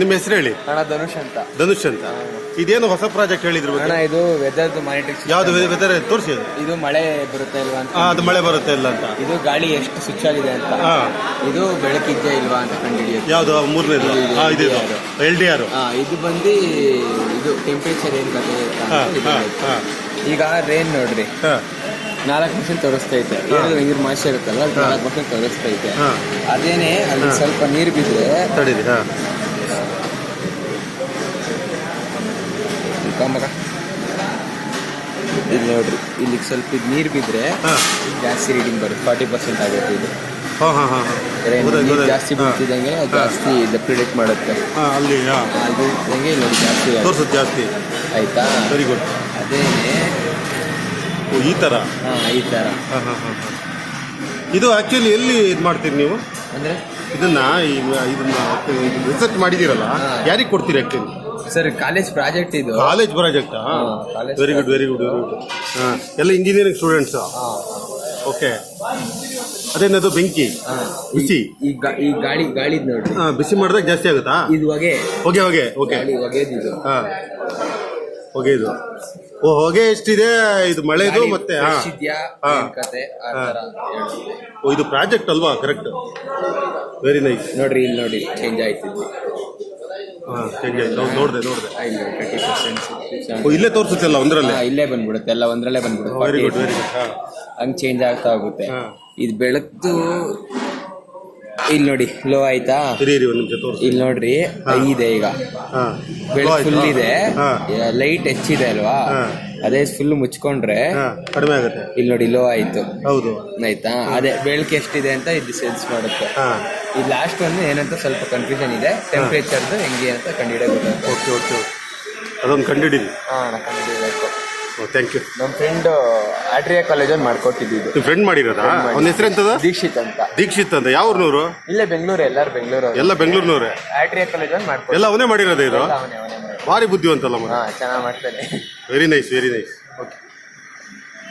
ನಿಮ್ಮ ಹೆಸರು ಹೇಳಿ? ಅಣ್ಣ ಧನುಷ್ ಅಂತ. ಧನುಷ್ ಅಂತ. ಇದೇನು ಹೊಸ ಪ್ರಾಜೆಕ್ಟ್ ಹೇಳಿದ್ರು ಅಣ್ಣ ಇದು ವೆದರ್ದು ಮಾನಿಟರಿಂಗ್ ಯಾವ್ದು ವೆದರ್ ತೋರಿಸಿ ಅದು. ಇದು ಮಳೆ ಬರುತ್ತೆ ಇಲ್ವಾ ಅಂತ. ಆ, ಅದು ಮಳೆ ಬರುತ್ತೆ ಇಲ್ಲ ಅಂತ. ಇದು ಗಾಳಿ ಎಷ್ಟು ಸ್ವಿಚ್ ಆಗಿದೆ ಅಂತ. ಹಾ. ಇದು ಬೆಳಕಿದ್ದೆ ಇಲ್ವಾ ಅಂತ ಕಂಡಿಡಿಯೋದು ಯಾವ್ದು? ಮೂರನೇದು. ಇದು. L D R. ಹಾ ಇದು ಬಂದು ಇದು ಟೆಂಪರೇಚರ್ ಏನ್ ಬರ್ತದೆ ಅಂತ ಹಾ ಇದು ಹಾ ಆಯ್ತು. ಹಾ. ಈಗ ರೇನ್ ನೋಡ್ರಿ. ಹಾ. ನಾಲ್ಕು ಪರ್ಸೆಂಟ್ ತೋರಿಸ್ತೈತೆ ಏನು ನೀರು ಮಾಸ್ಟ್ ಇರುತ್ತಲ್ಲ ನಾಲ್ಕು ಪರ್ಸೆಂಟ್ ತೋರಿಸ್ತೈತೆ ಹಾ. ಅದೇನೆ ಅಲ್ಲಿ ಸ್ವಲ್ಪ ನೀರು ಬಿದ್ದರೆ ತಡೀರಿ ಹಾ ಮಗ ಇಲ್ಲಿ ನೋಡ್ರಿ ಇಲ್ಲಿ ಸ್ವಲ್ಪ ಇದು ನೀರು ಬಿದ್ರೆ ಹಾ. ಜಾಸ್ತಿ ರೀಡಿಂಗ್ ಬರುತ್ತೆ. ಫಾರ್ಟಿ ಪರ್ಸೆಂಟ್ ಆಗುತ್ತೆ ಇದು. ಜಾಸ್ತಿ ಬೀಳ್ತಿದ್ದಂಗೆ ಅದು ಜಾಸ್ತಿ ಇದು ಪ್ರಿಡಿಕ್ಟ್ ಮಾಡುತ್ತೆ. ಹಾ ಅಲ್ಲಿ ಹಾ. ಅದು ಬೀಳ್ತಿದ್ದಂಗೆ ಇಲ್ಲಿ ನೋಡಿ ಜಾಸ್ತಿ. ತೋರ್ಸುತ್ತೆ ಜಾಸ್ತಿ. ಆಯ್ತಾ? ವೆರಿ ಗುಡ್ ಅದೇನೆ ಈ ತರ? ಹಾ ಈ ತರ. ಹಾ ಹಾ ಹಾ ಹಾ. ಇದು ಆಕ್ಚುಲಿ ಎಲ್ಲಿ ಇದು ಮಾಡ್ತೀರಿ ನೀವು? ಅಂದ್ರೆ? ಇದನ್ನ ಇದನ್ನ ರಿಸರ್ಚ್ ಮಾಡಿದಿರಲ್ಲ ಹಾ. ಯಾರಿಗೆ ಕೊಡ್ತೀರಿ ಆಕ್ಚುಲಿ ಸರ್ ಕಾಲೇಜ್ ಪ್ರಾಜೆಕ್ಟ್ ಇದು. College ಪ್ರಾಜೆಕ್ಟಾ very good very good very good ಹಾ ಎಲ್ಲ ಇಂಜಿನಿಯರಿಂಗ್ ಸ್ಟೂಡೆಂಟ್ಸ್ ಓಕೆ ಅದೇನದು ಬೆಂಕಿ. ಬಿಸಿ? ಈ ಗಾ- ಈ ಗಾಳಿ ಗಾಳಿದ್ ನೋಡ್ರಿ. ಹಾ, ಬಿಸಿ ಮಾಡಿದಾಗ ಜಾಸ್ತಿ ಆಗುತ್ತಾ? ಇದು ಹೊಗೆ. ಹೊಗೆ ಹೊಗೆ ಓಕೆ ಗಾಳಿ ಹೊಗೆದು ಇದು. ಹಾ. ಹೊಗೆ ಇದು ಓ ಹೊಗೆ ಎಷ್ಟಿದೆ? ಇದು ಮಳೆದು ಗಾಳಿ ಮತ್ತೆ ಹಾ. fresh ಇದ್ಯಾ? ಹಾ. ಏನ್ ಕತೆ? ಆ ಹಾ. ತರ ಹೇಳುತ್ತೆ. ಓ ಇದು ಪ್ರಾಜೆಕ್ಟ್ ಅಲ್ವಾ? ಕರೆಕ್ಟ್ ವೆರಿ ನೈಸ್ ನೋಡ್ರಿ ಇಲ್ಲಿ ನೋಡಿ ಚೇಂಜ್ ಆಯ್ತು ಇದು. ಚೇಂಜ್ ಆಯ್ತು ಹೌದು ನೋಡಿದೆ ನೋಡಿದೆ ಆ, ತರ್ಟಿ ಪರ್ಸೆಂಟ್ ಇಲ್ಲೇ ತೋರಿಸುತ್ತಲ್ಲ ಒಂದರಲ್ಲೇ? ಇಲ್ಲೇ ಬಂದ್ಬಿಡುತ್ತೆ ಎಲ್ಲ ಒಂದ್ರಲ್ಲೇ ಬಂದ್ಬಿಡುತ್ತೆ. ವೆರಿ ಗುಡ್ ವೆರಿ ಗುಡ್ ಹಂಗ್ ಚೇಂಜ್ ಆಗ್ತಾ ಹೋಗುತ್ತೆ. ಇದು ಬೆಳಕು ಇಲ್ಲಿ ನೋಡಿ ಲೋ ಆಯ್ತಾ? ಇರಿ ಇರಿ ಒಂದು ನಿಮಿಷ ತೋರಿಸಿ. ಇಲ್ಲಿ ನೋಡ್ರಿ ಇದೆ ಈಗ. ಹಾ. ಬೆಳಕು ಫುಲ್ ಇದೆ. ಲೈಟ್ ಹೆಚ್ಚಿದೆ ಅಲ್ವಾ. ಅದೇ ಫುಲ್ ಮುಚ್ಕೊಂಡ್ರೆ ಕಡಿಮೆ ಆಗುತ್ತೆ. ಇಲ್ಲಿ ನೋಡಿ ಲೋ ಆಯ್ತು. ಹೌದು. ಆಯ್ತಾ? ಅದೇ ಬೆಳಕು ಎಷ್ಟಿದೆ ಅಂತ ಇದು ಸೆನ್ಸ್ ಮಾಡುತ್ತೆ. ಈ ಲಾಸ್ಟ್ ಒಂದು ಏನಂತ ಸ್ವಲ್ಪ ಕನ್ಫ್ಯೂಷನ್ ಇದೆ. ಟೆಂಪ್ರೇಚರ್ದು ಹೆಂಗೆ ಅಂತ ಕಂಡಿಡಬೇಕು ಓಕೆ ಓಕೆ ಅದೊಂದು ಕಂಡಿಡೀರಿ ಹಾಂ ಕಂಡಿಡಬೇಕು ಥ್ಯಾಂಕ್ ಯು ನಮ್ಮ ಫ್ರೆಂಡ್ ಆಟ್ರಿಯಾ ಕಾಲೇಜಲ್ಲಿ ಮಾಡ್ಕೊಟ್ಟಿದ್ದು. ನಿಮ್ಮ ಫ್ರೆಂಡ್ ಮಾಡಿರೋದಾ? ಅವನ ಹೆಸರು ಎಂತದ? ದೀಕ್ಷಿತ್ ಅಂತ. ದೀಕ್ಷಿತ್ ಅಂತ. ಯಾವ ಊರ್ನೂರು ಇಲ್ಲೇ ಬೆಂಗಳೂರು ಎಲ್ಲಾರು ಬೆಂಗಳೂರು ಎಲ್ಲ ಬೆಂಗಳೂರಿನವ್ರೆ ಆಟ್ರಿಯಾ ಕಾಲೇಜಲ್ಲಿ ಮಾಡ್ಕೊಟ್ಟು ಎಲ್ಲ ಅವನೇ ಮಾಡಿರೋದು ಇದು? ಅವನೇ ಅವನೇ ಭಾರಿ ಬುದ್ಧಿವಂತಲ್ಲ ಮಗ. ಹಾಂ ಚೆನ್ನಾಗಿ ಮಾಡ್ತಾನೆ very nice very nice okay